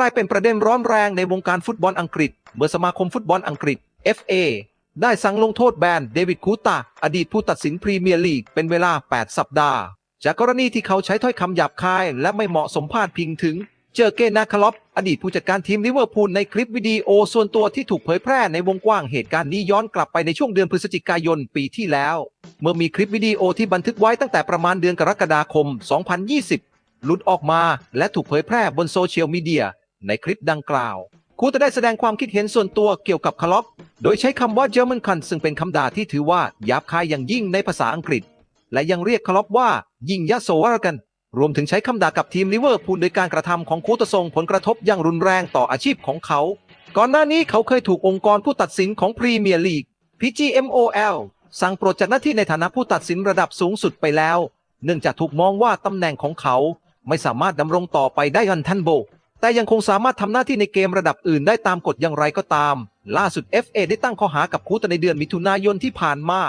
กลายเป็นประเด็นร้อนแรงในวงการฟุตบอลอังกฤษ เมื่อสมาคมฟุตบอลอังกฤษ FA ได้สั่งลงโทษแบนเดวิดคูตาอดีตผู้ตัดสินพรีเมียร์ลีกเป็นเวลา 8 สัปดาห์ จากกรณีที่เขาใช้ถ้อยคำหยาบคาย และไม่เหมาะสมพาดพิงถึง เจอเกนาคาลอปอดีตผู้จัดการทีมลิเวอร์พูลในคลิปวิดีโอส่วนตัวที่ถูกเผยแพร่ในวงกว้างเหตุการณ์นี้ย้อนกลับไปในช่วงเดือนพฤศจิกายนปีที่แล้ว เมื่อมีคลิปวิดีโอที่บันทึกไว้ตั้งแต่ประมาณเดือนกรกฎาคม 2020 หลุดออกมาและถูกเผยแพร่บนโซเชียลมีเดีย ในคลิปดังกล่าวครูจะได้แสดงความคิดเห็นส่วนตัวเกี่ยวกับคาล็อก โดยใช้คำว่า German c u n ซึ่งเป็นคำด่าที่ถือว่าหยาบคายอย่างยิ่งในภาษาอังกฤษ และยังเรียกคาล็อกว่ายิงยะโสวรกัน รวมถึงใช้คำด่ากับทีมลิเวอร์พูลโดยการกระทำของคูตส่งผลกระทบอย่างรุนแรงต่ออาชีพของเขา ก่อนหน้านี้เขาเคยถูกองค์กรผู้ตัดสินของพรีเมียร์ลีก PGMOL สั่งปลดจากหน้าที่ในฐานะผู้ตัดสินระดับสูงสุดไปแล้ว เนื่องจากถูกมองว่าตำแหน่งของเขา ไม่สามารถดำรงต่อไปได้ยันทันโบ แต่ยังคงสามารถทำหน้าที่ในเกมระดับอื่นได้ตามกฎอย่างไรก็ตาม ล่าสุด FA ได้ตั้งข้อหากับคูตในเดือนมิถุนายนที่ผ่านมา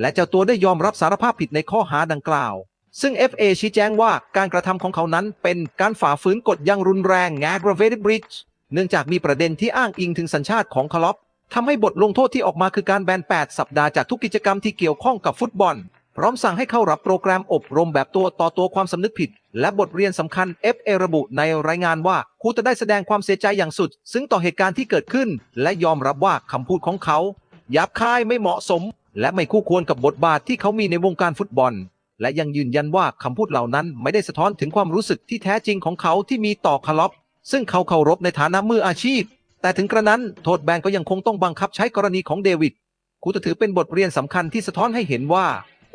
และเจ้าตัวได้ยอมรับสารภาพผิดในข้อหาดังกล่าว ซึ่ง FA ชี้แจงว่าการกระทำของเขานั้นเป็นการฝ่าฝืนกฎอย่างรุนแรง aggravated breach เนื่องจากมีประเด็นที่อ้างอิงถึงสัญชาติของคาร์ลอปทำให้บทลงโทษที่ออกมาคือการแบน 8 สัปดาห์จากทุกกิจกรรมที่เกี่ยวข้องกับฟุตบอล พร้อมสั่งให้เข้ารับโปรแกรมอบรมแบบตัวต่อตัวความสำนึกผิด และบทเรียนสำคัญ FA ระบุในรายงานว่าครูจะได้แสดงความเสียใจอย่างสุด ซึ่งต่อเหตุการณ์ที่เกิดขึ้น และยอมรับว่าคำพูดของเขาหยาบคายไม่เหมาะสม และไม่คู่ควรกับบทบาทที่เขามีในวงการฟุตบอล และยังยืนยันว่าคำพูดเหล่านั้นไม่ได้สะท้อนถึงความรู้สึกที่แท้จริงของเขาที่มีต่อคาร์ลอปซึ่งเขาเคารพในฐานะมืออาชีพ แต่ถึงกระนั้นโทษแบนก็ยังคงต้องบังคับใช้กรณีของเดวิดครูจะถือเป็นบทเรียนสำคัญที่สะท้อนให้เห็นว่า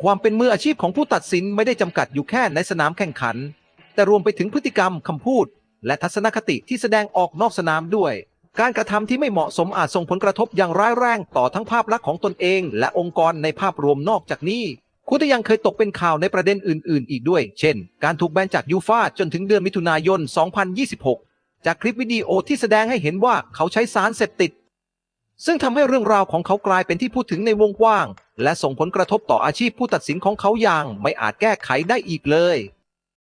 ความเป็นมืออาชีพของผู้ตัดสินไม่ได้จำกัดอยู่แค่ในสนามแข่งขัน แต่รวมไปถึงพฤติกรรมคำพูด และทัศนคติที่แสดงออกนอกสนามด้วย การกระทำที่ไม่เหมาะสมอาจส่งผลกระทบอย่างร้ายแรงต่อทั้งภาพลักษณ์ของตนเอง และองค์กรในภาพรวมนอกจากนี้คูตยังเคยตกเป็นข่าวในประเด็นอื่น ๆ อีกด้วย เช่น การถูกแบนจากยูฟาจนถึงเดือนมิถุนายน 2026 จากคลิปวิดีโอที่แสดงให้เห็นว่าเขาใช้สารเสพติด ซึ่งทำให้เรื่องราวของเขากลายเป็นที่พูดถึงในวงกว้าง และส่งผลกระทบต่ออาชีพผู้ตัดสินของเขาอย่างไม่อาจแก้ไขได้อีกเลย